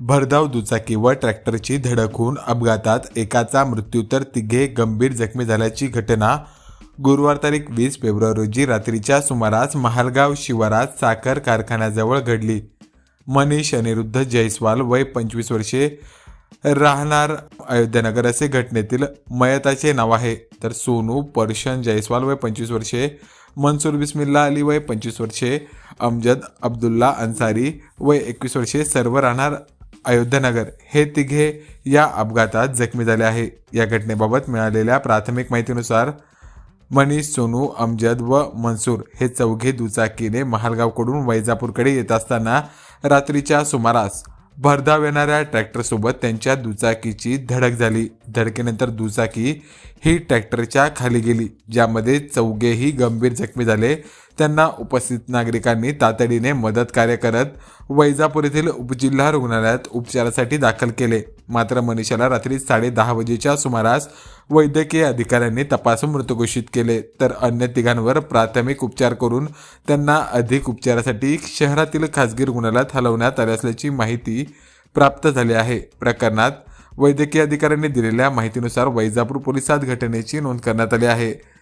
भरधाव दुचाकी व ट्रॅक्टरची धडक होऊन अपघातात एकाचा मृत्यू तर तिघे गंभीर जखमी झाल्याची घटना गुरुवार तारीख वीस फेब्रुवारी रोजी रात्रीच्या सुमारास महालगाव शिवारात साखर कारखान्याजवळ घडली. मनीष अनिरुद्ध जयस्वाल वय पंचवीस वर्षे राहणार अयोध्यानगर असे घटनेतील मयताचे नाव आहे. तर सोनू परशन जयस्वाल वय पंचवीस वर्षे मनसूर बिस्मिल्ला अली वय पंचवीस वर्षे अमजद अब्दुल्ला अन्सारी वय एकवीस वर्षे सर्व राहणार अयोध्यानगर हे तिघे या अपघातात जखमी झाले आहे. या घटनेबाबत मिळालेल्या प्राथमिक माहितीनुसार मनीष सोनू अमजद व मनसूर हे चौघे दुचाकीने महालगावकडून वैजापूरकडे येत असताना रात्रीच्या सुमारास भरधाव येणाऱ्या ट्रॅक्टरसोबत त्यांच्या दुचाकीची धडक झाली. धडकेनंतर दुचाकी ही ट्रॅक्टरच्या खाली गेली ज्यामध्ये चौघेही गंभीर जखमी झाले. त्यांना उपस्थित नागरिकांनी तातडीने मदत कार्य करत वैजापूर येथील उपजिल्हा रुग्णालयात उपचारासाठी दाखल केले. मात्र मनीषाला रात्री साडे दहा वाजेच्या सुमारास वैद्यकीय अधिकाऱ्यांनी तपासून मृत घोषित केले. तर अन्य तिघांवर प्राथमिक उपचार करून त्यांना अधिक उपचारासाठी शहरातील खासगी रुग्णालयात हलवण्यात आले असल्याची माहिती प्राप्त झाली आहे. प्रकरणात वैद्यकीय अधिकाऱ्यांनी दिलेल्या माहितीनुसार वैजापूर पोलिसात घटनेची नोंद करण्यात आली आहे.